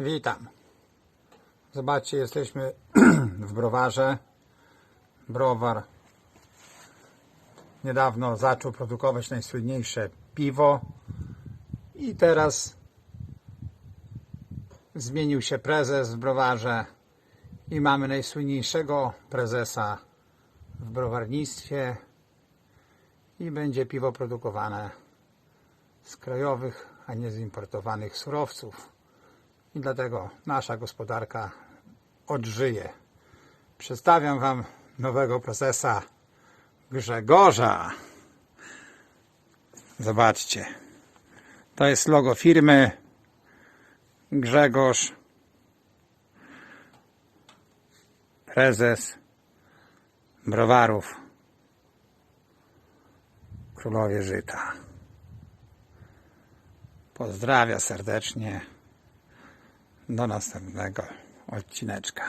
Witam. Zobaczcie, jesteśmy w browarze. Browar niedawno zaczął produkować najsłynniejsze piwo i teraz zmienił się prezes w browarze i mamy najsłynniejszego prezesa w browarnictwie i będzie piwo produkowane z krajowych, a nie z importowanych surowców i dlatego nasza gospodarka odżyje. Przedstawiam Wam nowego prezesa Grzegorza. Zobaczcie. To jest logo firmy Grzegorz prezes browarów Królowie Żyta. Pozdrawia serdecznie. Do następnego odcineczka.